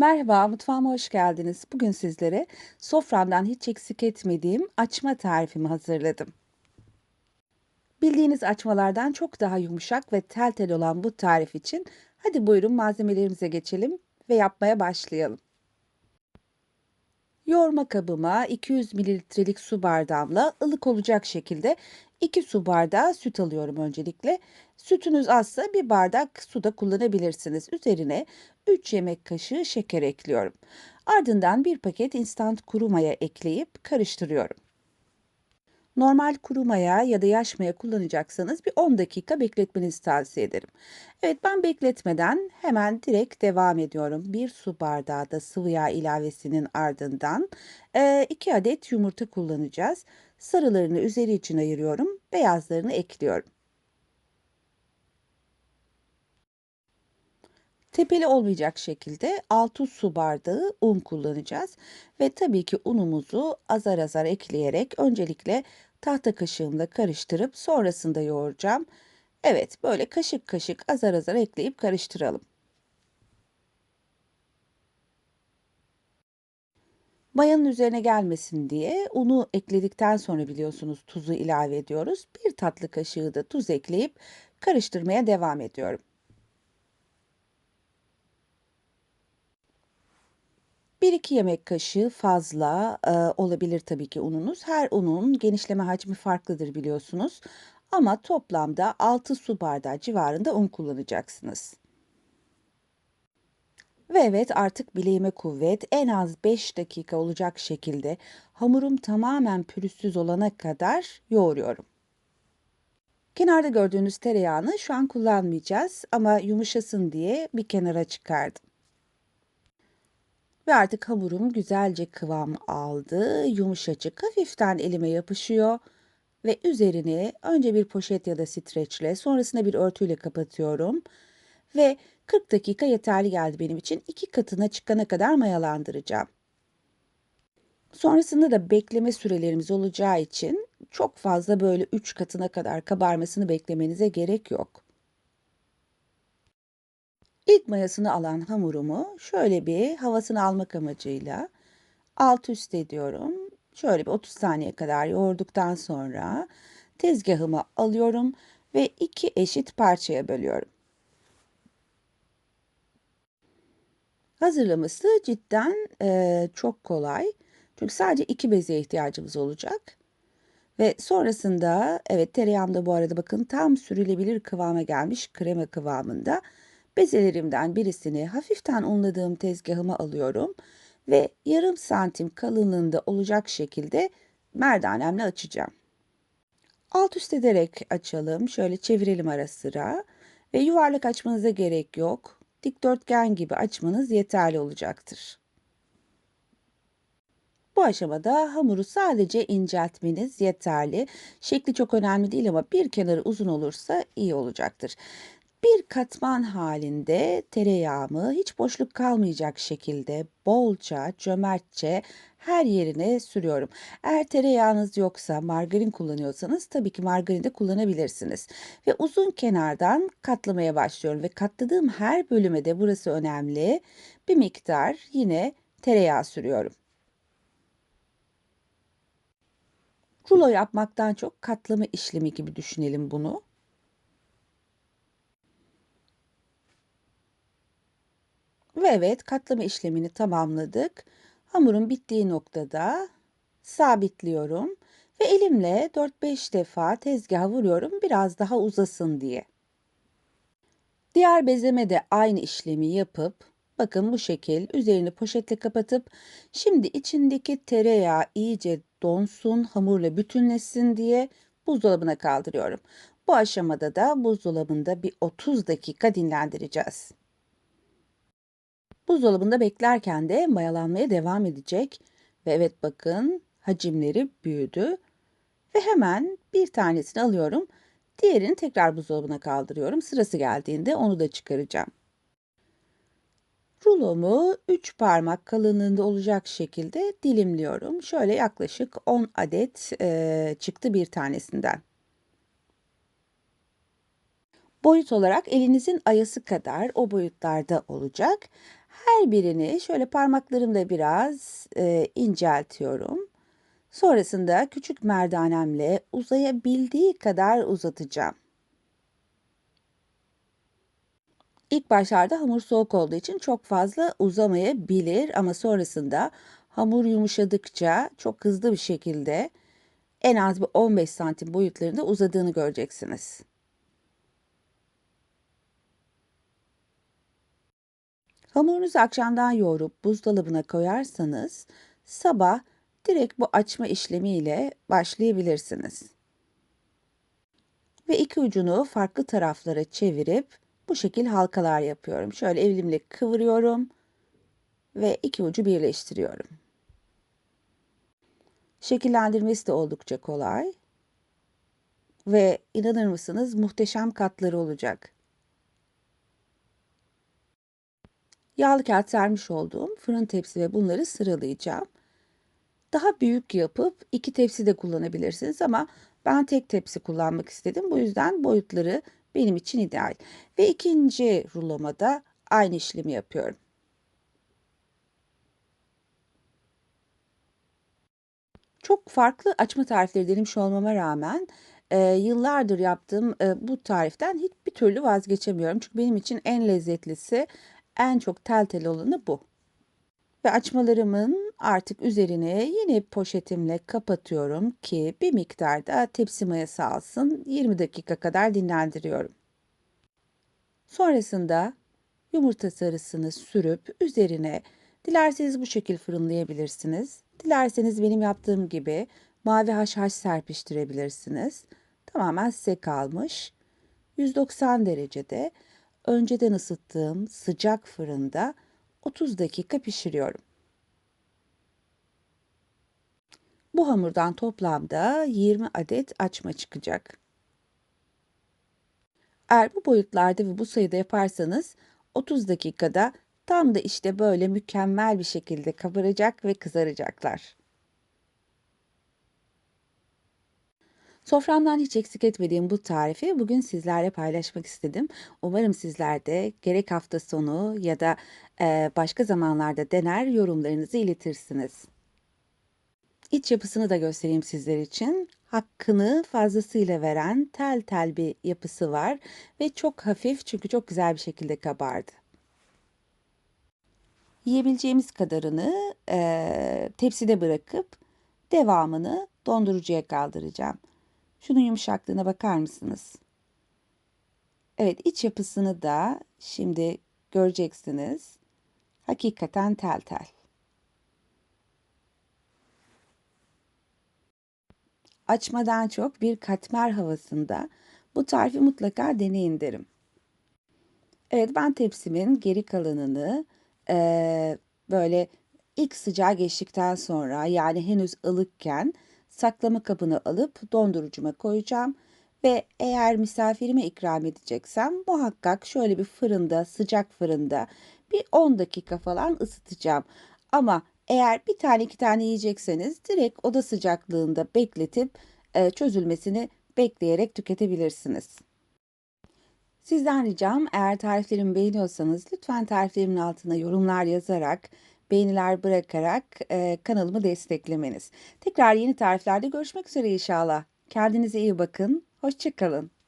Merhaba, mutfağıma hoş geldiniz. Bugün sizlere soframdan hiç eksik etmediğim açma tarifimi hazırladım. Bildiğiniz açmalardan çok daha yumuşak ve tel tel olan bu tarif için hadi buyurun malzemelerimize geçelim ve yapmaya başlayalım. Yoğurma kabıma 200 mililitrelik su bardağımla ılık olacak şekilde 2 su bardağı süt alıyorum öncelikle. Sütünüz azsa bir bardak su da kullanabilirsiniz. Üzerine 3 yemek kaşığı şeker ekliyorum. Ardından bir paket instant kuru maya ekleyip karıştırıyorum. Normal kuru maya ya da yaş maya kullanacaksanız bir 10 dakika bekletmenizi tavsiye ederim. Evet ben bekletmeden hemen direkt devam ediyorum. Bir su bardağı da sıvı yağ ilavesinin ardından 2 adet yumurta kullanacağız. Sarılarını üzeri için ayırıyorum. Beyazlarını ekliyorum. Tepeli olmayacak şekilde 6 su bardağı un kullanacağız. Ve tabii ki unumuzu azar azar ekleyerek öncelikle tahta kaşığımla karıştırıp sonrasında yoğuracağım. Evet böyle kaşık kaşık azar azar ekleyip karıştıralım. Mayanın üzerine gelmesin diye unu ekledikten sonra biliyorsunuz tuzu ilave ediyoruz. Bir tatlı kaşığı da tuz ekleyip karıştırmaya devam ediyorum. 1-2 yemek kaşığı fazla e, olabilir tabii ki ununuz. Her unun genişleme hacmi farklıdır biliyorsunuz. Ama toplamda 6 su bardağı civarında un kullanacaksınız. Ve evet artık bileğime kuvvet en az 5 dakika olacak şekilde hamurum tamamen pürüzsüz olana kadar yoğuruyorum. Kenarda gördüğünüz tereyağını şu an kullanmayacağız ama yumuşasın diye bir kenara çıkardım. Ve artık hamurum güzelce kıvam aldı. Yumuşacık, hafiften elime yapışıyor. Ve üzerini önce bir poşet ya da streçle, sonrasında bir örtüyle kapatıyorum. Ve 40 dakika yeterli geldi benim için. İki katına çıkana kadar mayalandıracağım. Sonrasında da bekleme sürelerimiz olacağı için çok fazla böyle 3 katına kadar kabarmasını beklemenize gerek yok. İlk mayasını alan hamurumu şöyle bir havasını almak amacıyla alt üst ediyorum. Şöyle bir 30 saniye kadar yoğurduktan sonra tezgahıma alıyorum ve iki eşit parçaya bölüyorum. Hazırlaması cidden e, çok kolay. Çünkü sadece iki beze ihtiyacımız olacak. Ve sonrasında evet tereyağım da bu arada bakın tam sürülebilir kıvama gelmiş krema kıvamında. Bezelerimden birisini hafiften unladığım tezgahıma alıyorum ve yarım santim kalınlığında olacak şekilde merdanemle açacağım. Alt üst ederek açalım. Şöyle çevirelim ara sıra. Ve yuvarlak açmanıza gerek yok. Dikdörtgen gibi açmanız yeterli olacaktır. Bu aşamada hamuru sadece inceltmeniz yeterli. Şekli çok önemli değil ama bir kenarı uzun olursa iyi olacaktır. Bir katman halinde tereyağımı hiç boşluk kalmayacak şekilde bolca, cömertçe her yerine sürüyorum. Eğer tereyağınız yoksa margarin kullanıyorsanız tabii ki margarin de kullanabilirsiniz. Ve uzun kenardan katlamaya başlıyorum ve katladığım her bölüme de burası önemli. Bir miktar yine tereyağı sürüyorum. Rulo yapmaktan çok katlama işlemi gibi düşünelim bunu. Ve evet katlama işlemini tamamladık. Hamurun bittiği noktada sabitliyorum ve elimle 4-5 defa tezgaha vuruyorum biraz daha uzasın diye. Diğer bezeme de aynı işlemi yapıp bakın bu şekil üzerini poşetle kapatıp şimdi içindeki tereyağı iyice donsun hamurla bütünleşsin diye buzdolabına kaldırıyorum. Bu aşamada da buzdolabında bir 30 dakika dinlendireceğiz. Buzdolabında beklerken de mayalanmaya devam edecek. Ve evet bakın hacimleri büyüdü. Ve hemen bir tanesini alıyorum. Diğerini tekrar buzdolabına kaldırıyorum. Sırası geldiğinde onu da çıkaracağım. Rulomu 3 parmak kalınlığında olacak şekilde dilimliyorum. Şöyle yaklaşık 10 adet e, çıktı bir tanesinden. Boyut olarak elinizin ayası kadar o boyutlarda olacak. Her birini şöyle parmaklarımla biraz, eee, inceltiyorum. Sonrasında küçük merdanemle uzayabildiği kadar uzatacağım. İlk başlarda hamur soğuk olduğu için çok fazla uzamayabilir ama sonrasında hamur yumuşadıkça çok hızlı bir şekilde en az bir 15 santim boyutlarında uzadığını göreceksiniz. Hamurunuzu akşamdan yoğurup buzdolabına koyarsanız sabah direkt bu açma işlemiyle başlayabilirsiniz. Ve iki ucunu farklı taraflara çevirip bu şekil halkalar yapıyorum. Şöyle elimle kıvırıyorum ve iki ucu birleştiriyorum. Şekillendirmesi de oldukça kolay. Ve inanır mısınız muhteşem katları olacak. Yağlı kağıt sermiş olduğum fırın tepsi ve bunları sıralayacağım. Daha büyük yapıp iki tepsi de kullanabilirsiniz ama ben tek tepsi kullanmak istedim. Bu yüzden boyutları benim için ideal. Ve ikinci ruloma da aynı işlemi yapıyorum. Çok farklı açma tarifleri denemiş olmama rağmen e, yıllardır yaptığım e, bu tariften hiçbir türlü vazgeçemiyorum. Çünkü benim için en lezzetlisi, en çok tel tel olanı bu. Ve açmalarımın artık üzerine yine poşetimle kapatıyorum ki bir miktar da tepsi mayası alsın. 20 dakika kadar dinlendiriyorum. Sonrasında yumurta sarısını sürüp üzerine dilerseniz bu şekil fırınlayabilirsiniz. Dilerseniz benim yaptığım gibi mavi haşhaş serpiştirebilirsiniz. Tamamen size kalmış. 190 derecede önceden ısıttığım sıcak fırında 30 dakika pişiriyorum. Bu hamurdan toplamda 20 adet açma çıkacak. Eğer bu boyutlarda ve bu sayıda yaparsanız 30 dakikada tam da işte böyle mükemmel bir şekilde kabaracak ve kızaracaklar. Soframdan hiç eksik etmediğim bu tarifi bugün sizlerle paylaşmak istedim. Umarım sizler de gerek hafta sonu ya da e, başka zamanlarda dener yorumlarınızı iletirsiniz. İç yapısını da göstereyim sizler için. Hakkını fazlasıyla veren tel tel bir yapısı var ve çok hafif çünkü çok güzel bir şekilde kabardı. Yiyebileceğimiz kadarını e, tepside bırakıp devamını dondurucuya kaldıracağım. Şunun yumuşaklığına bakar mısınız? Evet iç yapısını da şimdi göreceksiniz. Hakikaten tel tel. Açmadan çok bir katmer havasında bu tarifi mutlaka deneyin derim. Evet ben tepsimin geri kalanını e, böyle ilk sıcağı geçtikten sonra yani henüz ılıkken saklama kabını alıp dondurucuma koyacağım ve eğer misafirime ikram edeceksem muhakkak şöyle bir fırında, sıcak fırında bir 10 dakika falan ısıtacağım. Ama eğer bir tane iki tane yiyecekseniz direkt oda sıcaklığında bekletip e, çözülmesini bekleyerek tüketebilirsiniz. Sizden ricam eğer tariflerimi beğeniyorsanız lütfen tariflerimin altına yorumlar yazarak beğeniler bırakarak e, kanalımı desteklemeniz. Tekrar yeni tariflerde görüşmek üzere inşallah. Kendinize iyi bakın. Hoşçakalın.